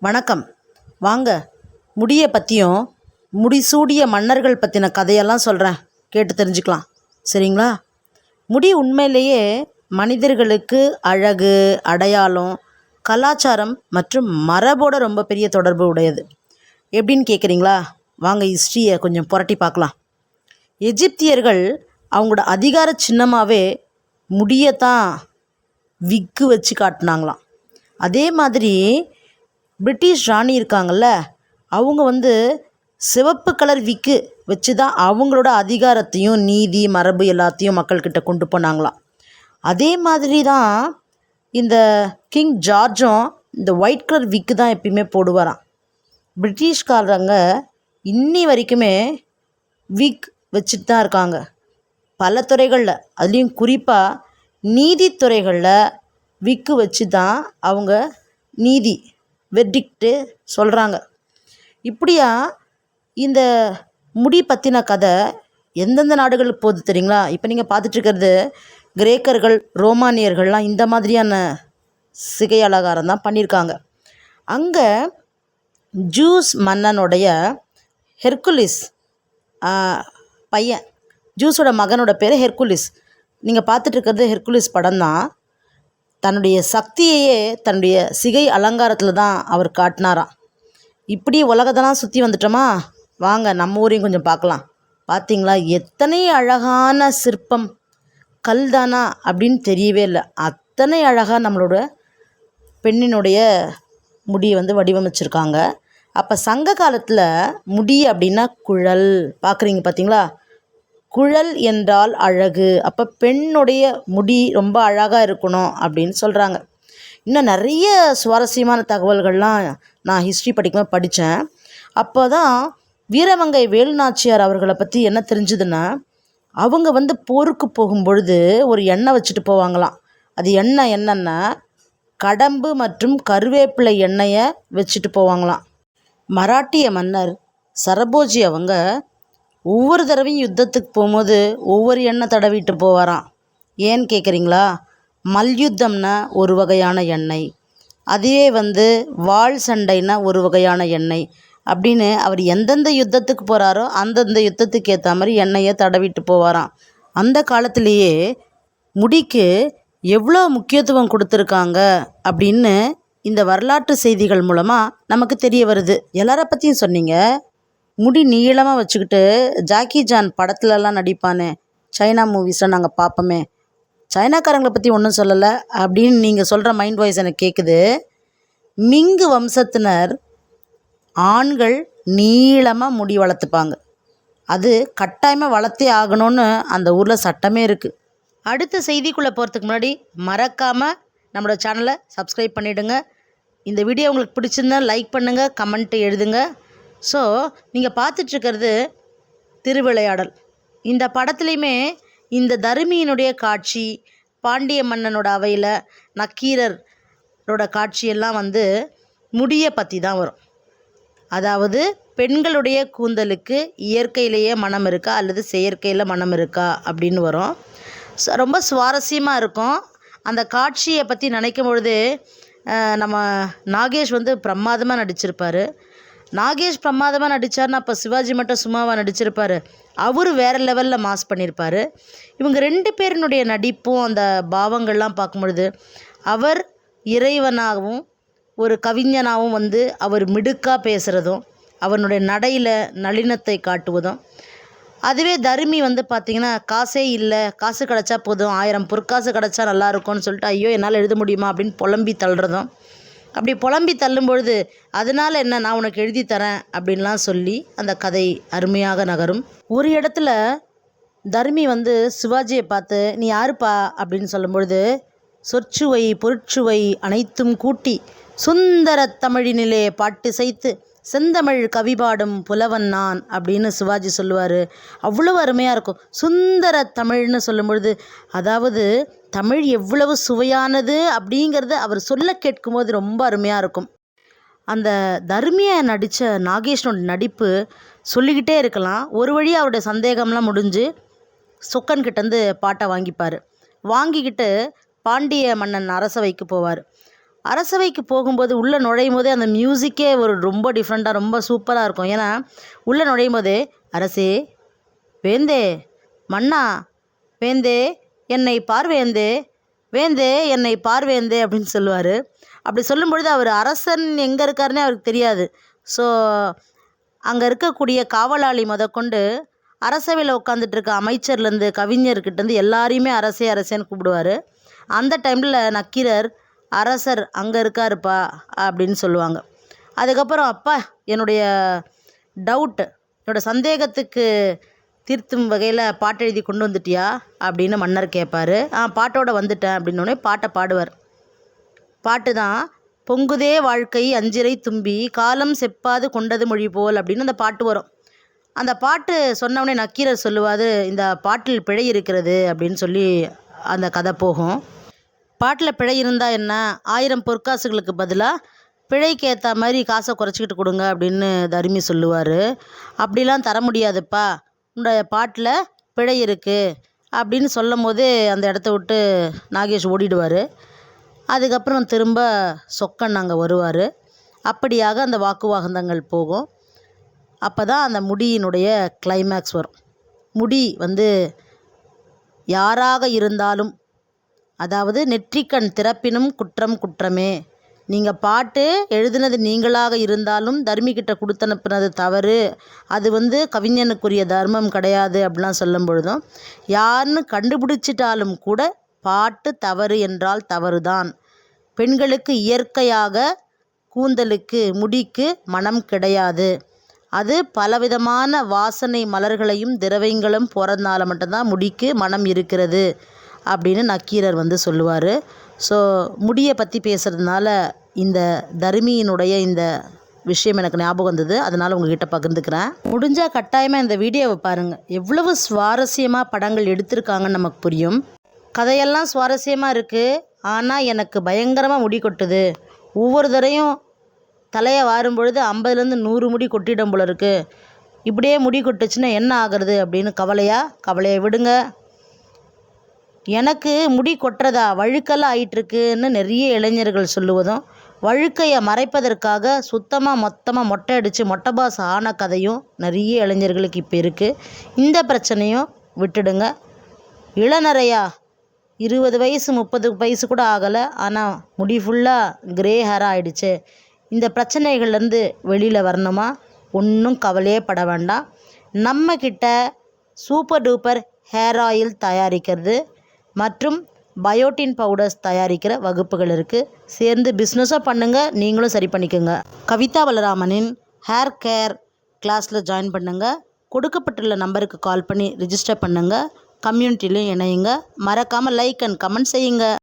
வணக்கம். வாங்க முடியை பற்றியும் முடிசூடிய மன்னர்கள் பற்றின கதையெல்லாம் சொல்கிறேன் கேட்டு தெரிஞ்சுக்கலாம். சரிங்களா? முடி உண்மையிலேயே மனிதர்களுக்கு அழகு அடையாளம் கலாச்சாரம் மற்றும் மரபோட ரொம்ப பெரிய தொடர்பு உடையது. எப்படின்னு கேட்குறீங்களா வாங்க ஹிஸ்ட்ரியை கொஞ்சம் புரட்டி பார்க்கலாம். எஜிப்தியர்கள் அவங்களோட அதிகார சின்னமாகவே முடியத்தான் விக்கு வச்சு காட்டினாங்களாம். அதே மாதிரி பிரிட்டிஷ் ராணி இருக்காங்கல்ல அவங்க வந்து சிவப்பு கலர் விக்கு வச்சு தான் அவங்களோட அதிகாரத்தையும் நீதி மரபு எல்லாத்தையும் மக்கள்கிட்ட கொண்டு போனாங்களாம். அதே மாதிரி தான் இந்த கிங் ஜார்ஜும் இந்த ஒயிட் கலர் விக்கு தான் எப்பயுமே போடுவாராம். பிரிட்டிஷ்காரங்க இன்னி வரைக்குமே விக் வச்சுட்டு தான் இருக்காங்க. பல துறைகளில் அதுலேயும் குறிப்பாக நீதித்துறைகளில் விக்கு வச்சு தான் அவங்க நீதி வெர்டிக்ட்டு சொல்கிறாங்க இப்படியா இந்த முடி பற்றின கதை எந்தெந்த நாடுகளுக்கு போகுது தெரியுங்களா? இப்போ நீங்கள் பார்த்துட்ருக்கிறது கிரேக்கர்கள் ரோமானியர்கள்லாம் இந்த மாதிரியான சிகை அலங்காரம் தான் பண்ணியிருக்காங்க. அங்கே ஜூஸ் மன்னனுடைய ஹெர்குலிஸ் பையன் ஜூஸோட மகனோட பேர் ஹெர்குலிஸ் நீங்கள் பார்த்துட்ருக்கிறது ஹெர்குலிஸ் படம் தான் தன்னுடைய சக்தியையே தன்னுடைய சிகை அலங்காரத்தில் தான் அவர் காட்டினாராம். இப்படி உலகத்தெல்லாம் சுற்றி வந்துட்டோமா? வாங்க நம்ம ஊரையும் கொஞ்சம் பார்க்கலாம். பார்த்தீங்களா எத்தனை அழகான சிற்பம். கல் தானா அப்படின்னு தெரியவே இல்லை. அத்தனை அழகாக நம்மளோட பெண்ணினுடைய முடியை வந்து வடிவமைச்சிருக்காங்க. அப்போ சங்க காலத்தில் முடி அப்படின்னா குழல். பார்க்குறீங்க பார்த்தீங்களா குழல் என்றால் அழகு. அப்போ பெண்ணுடைய முடி ரொம்ப அழகாக இருக்கணும் அப்படின்னு சொல்கிறாங்க இன்னும் நிறைய சுவாரஸ்யமான தகவல்கள்லாம் நான் ஹிஸ்ட்ரி படிக்கும்போது படித்தேன். அப்போ தான் வீரமங்கை வேலுநாச்சியார் அவர்களை பற்றி என்ன தெரிஞ்சுதுன்னா அவங்க வந்து போருக்கு போகும் பொழுது ஒரு எண்ணெய் வச்சுட்டு போவாங்களாம். அது எண்ணெய் என்னென்னா கடம்பு மற்றும் கருவேப்பிலை எண்ணெயை வச்சுட்டு போவாங்களாம். மராட்டிய மன்னர் சரபோஜி அவங்க ஒவ்வொரு தடவையும் யுத்தத்துக்கு போகும்போது ஒவ்வொரு எண்ணெய் தடவிட்டு போவாராம். ஏன்னு கேட்குறீங்களா மல்யுத்தம்னா ஒரு வகையான எண்ணெய். அதுவே வந்து வாள் சண்டைனா ஒரு வகையான எண்ணெய் அப்படின்னு அவர் எந்தெந்த யுத்தத்துக்கு போகிறாரோ அந்தந்த யுத்தத்துக்கு ஏற்ற மாதிரி எண்ணெயை தடவிட்டு போவாராம். அந்த காலத்திலேயே முடிக்கு எவ்வளோ முக்கியத்துவம் கொடுத்துருக்காங்க அப்படின்னு இந்த வரலாற்று செய்திகள் மூலமாக நமக்கு தெரிய வருது. எல்லார பற்றியும் சொன்னீங்க. முடி நீளமாக வச்சுக்கிட்டு ஜாக்கி ஜான் படத்துலலாம் நடிப்பானே. சைனா மூவிஸில் நாங்கள் பார்ப்போமே சைனாக்காரங்களை பற்றி ஒன்றும் சொல்லலை. அப்படின்னு நீங்கள் சொல்கிற மைண்ட் வாய்ஸ் எனக்கு கேட்குது மிங்கு வம்சத்தினர் ஆண்கள் நீளமாக முடி வளர்த்துப்பாங்க. அது கட்டாயமாக வளர்த்தே ஆகணும்னு அந்த ஊரில் சட்டமே இருக்குது அடுத்த செய்திக்குள்ளே போகிறதுக்கு முன்னாடி மறக்காமல் நம்மளோட சேனலை சப்ஸ்கிரைப் பண்ணிவிடுங்க இந்த வீடியோ உங்களுக்கு பிடிச்சிருந்தா லைக் பண்ணுங்கள் கமெண்ட்டு எழுதுங்க. ஸோ நீங்கள் பார்த்துட்ருக்கிறது திருவிளையாடல். இந்த படத்துலையுமே இந்த தருமியினுடைய காட்சி பாண்டிய மன்னனோட அவையில் நக்கீரரோட காட்சியெல்லாம் வந்து முடியை பற்றி தான் வரும். அதாவது பெண்களுடைய கூந்தலுக்கு இயற்கையிலேயே மனம் இருக்கா? அல்லது செயற்கையில் மனம் இருக்கா? அப்படின்னு வரும். ரொம்ப சுவாரஸ்யமாக இருக்கும். அந்த காட்சியை பற்றி நினைக்கும் பொழுது நம்ம நாகேஷ் வந்து பிரமாதமாக நடிச்சிருப்பார். நாகேஷ் பிரமாதமாக நடித்தார்னா அப்போ சிவாஜி மட்டும் சும்மாவாக நடிச்சிருப்பார். அவர் வேறு லெவலில் மாஸ் பண்ணியிருப்பார் இவங்க ரெண்டு பேரினுடைய நடிப்பும் அந்த பாவங்கள்லாம் பார்க்கும்பொழுது அவர் இறைவனாகவும் ஒரு கவிஞனாகவும் வந்து அவர் மிடுக்காக பேசுகிறதும் அவனுடைய நடையில் நளினத்தை காட்டுவதும் அதுவே தருமி வந்து பார்த்திங்கன்னா காசே இல்லை காசு கிடச்சா போதும் ஆயிரம் பொற்காசு கிடச்சா நல்லாயிருக்கும்னு சொல்லிட்டு ஐயோ என்னால் எழுத முடியுமா? அப்படின்னு புலம்பி தள்ளுறதும் அப்படி புலம்பி தள்ளும் பொழுது அதனால் என்ன நான் உனக்கு எழுதி தரேன்? அப்படின்லாம் சொல்லி அந்த கதை அருமையாக நகரும். ஒரு இடத்துல தர்மி வந்து சிவாஜியை பார்த்து நீ யாருப்பா? அப்படின்னு சொல்லும்பொழுது சொற்சுவை பொருட்சுவை அனைத்தும் கூட்டி சுந்தர தமிழினிலே பாட்டு செய்து செந்தமிழ் கவிபாடும் புலவன் நான் அப்படின்னு சிவாஜி சொல்லுவார். அவ்வளோ அருமையாக இருக்கும். சுந்தர தமிழ்னு சொல்லும்பொழுது அதாவது தமிழ் எவ்வளவு சுவையானது அப்படிங்கிறத அவர் சொல்ல கேட்கும்போது ரொம்ப அருமையாக இருக்கும். அந்த தர்மியை நடித்த நாகேஷனோட நடிப்பு சொல்லிக்கிட்டே இருக்கலாம். ஒரு வழியாக அவருடைய சந்தேகம்லாம் முடிஞ்சு சொக்கன் கிட்டேருந்து பாட்டை வாங்கிப்பார். வாங்கிக்கிட்டு பாண்டிய மன்னன் அரசவைக்கு போவார். அரசவைக்கு போகும்போது உள்ளே நுழையும் போதே அந்த மியூசிக்கே ஒரு ரொம்ப டிஃப்ரெண்ட்டாக ரொம்ப சூப்பராக இருக்கும். ஏன்னா உள்ளே நுழையும் போதே அரசே வேந்தே மன்னா வேந்தே என்னை பார்வேந்தே வேந்தே என்னை பார்வேந்தே அப்படின்னு சொல்லுவார். அப்படி சொல்லும் பொழுது அவர் அரசன் எங்கே இருக்காருன்னே அவருக்கு தெரியாது. ஸோ அங்கே இருக்கக்கூடிய காவலாளி முதற்கொண்டு அரசவையில் உட்காந்துட்டு இருக்க அமைச்சர்லேருந்து கவிஞர்கிட்டேருந்து எல்லாரையுமே அரசே அரசேன்னு கூப்பிடுவார். அந்த டைமில் நக்கீரர் அரசர் அங்கே இருக்காருப்பா அப்படின்னு சொல்லுவாங்க. அதுக்கப்புறம் அப்பா என்னுடைய டவுட்டு என்னோட சந்தேகத்துக்கு தீர்த்தும் வகையில் பாட்டு எழுதி கொண்டு வந்துட்டியா? அப்படின்னு மன்னர் கேட்பார் ஆ பாட்டோட வந்துட்டேன் அப்படின்னோடனே பாட்டை பாடுவார். பாட்டு தான் பொங்குதே வாழ்க்கை அஞ்சிரை தும்பி காலம் செப்பாது கொண்டது மொழி போல் அப்படின்னு அந்த பாட்டு வரும். அந்த பாட்டு சொன்னவொடனே நக்கீரர் சொல்லுவாது இந்த பாட்டில் பிழை இருக்கிறது அப்படின்னு சொல்லி அந்த கதை போகும். பாட்டில் பிழை இருந்தால் என்ன? ஆயிரம் பொற்காசுகளுக்கு பதிலாக பிழைக்கு ஏற்ற மாதிரி காசை குறைச்சிக்கிட்டு கொடுங்க அப்படின்னு தருமி சொல்லுவார். அப்படிலாம் தர முடியாதுப்பா. உன்னுடைய பாட்டில் பிழை இருக்குது அப்படின்னு சொல்லும் போதே அந்த இடத்த விட்டு நாகேஷ் ஓடிடுவார். அதுக்கப்புறம் திரும்ப சொக்கன் அங்கே வருவார். அப்படியாக அந்த வாக்குவாதங்கள் போகும். அப்போ தான் அந்த முடியினுடைய கிளைமேக்ஸ் வரும். முடி வந்து யாராக இருந்தாலும் அதாவது நெற்றிக்கண் திறப்பினும் குற்றம் குற்றமே. நீங்கள் பாட்டு எழுதினது நீங்களாக இருந்தாலும் தர்மிக்கிட்ட கொடுத்தனுப்புனது தவறு. அது வந்து கவிஞனுக்குரிய தர்மம் கிடையாது அப்படிலாம் சொல்லும் பொழுதும் யாருன்னு கண்டுபிடிச்சிட்டாலும் கூட பாட்டு தவறு என்றால் தவறுதான். பெண்களுக்கு இயற்கையாக கூந்தலுக்கு முடிக்கு மனம் கிடையாது. அது பலவிதமான வாசனை மலர்களையும் திரவியங்களும் போகிறதுனால மட்டும்தான் முடிக்கு மனம் இருக்கிறது. அப்படின்னு நக்கீரர் வந்து சொல்லுவார். ஸோ முடியை பற்றி பேசுகிறதுனால இந்த தருமியினுடைய இந்த விஷயம் எனக்கு ஞாபகம் வந்தது. அதனால் உங்ககிட்ட பகிர்ந்துக்கிறேன். முடிஞ்சால் கட்டாயமாக இந்த வீடியோவை பாருங்கள் எவ்வளவு சுவாரஸ்யமாக படங்கள் எடுத்திருக்காங்கன்னு நமக்கு புரியும். கதையெல்லாம் சுவாரஸ்யமாக இருக்குது ஆனால் எனக்கு பயங்கரமாக முடி கொட்டுது. ஒவ்வொரு தடையும் தலையை வாரும் பொழுது ஐம்பதுலேருந்து நூறு முடி கொட்டிடும் போல இருக்குது இப்படியே முடி கொட்டுச்சுன்னா என்ன ஆகிறது அப்படின்னு கவலையா? கவலையை விடுங்க. எனக்கு முடி கொட்டுறதா? வழுக்கெல்லாம் ஆயிட்டிருக்குன்னு நிறைய இளைஞர்கள் சொல்லுவதும் வழுக்கையை மறைப்பதற்காக சுத்தமாக மொத்தமாக மொட்டை அடித்து மொட்டை பாஸ் ஆன கதையும் நிறைய இளைஞர்களுக்கு இப்போ இருக்குது இந்த பிரச்சனையும் விட்டுடுங்க. இளநரையா? இருபது வயசு முப்பது வயசு கூட ஆகலை. ஆனால் முடி ஃபுல்லாக கிரே ஹேராக ஆயிடுச்சு. இந்த பிரச்சனைகள்லேருந்து வெளியில் வரணுமா? ஒன்றும் கவலையே பட வேண்டாம். நம்மக்கிட்ட சூப்பர் டூப்பர் ஹேர் ஆயில் தயாரிக்கிறது மற்றும் பயோட்டின் பவுடர்ஸ் தயாரிக்கிற வகுப்புகள் இருக்குது சேர்ந்து பிஸ்னஸும் பண்ணுங்கள் நீங்களும் சரி பண்ணிக்கோங்க. கவிதா பலராமனின் ஹேர் கேர் கிளாஸில் ஜாயின் பண்ணுங்கள் கொடுக்கப்பட்டுள்ள நம்பருக்கு கால் பண்ணி ரிஜிஸ்டர் பண்ணுங்கள் கம்யூனிட்டிலையும் இணையுங்க. மறக்காமல் லைக் அண்ட் கமெண்ட் செய்யுங்க.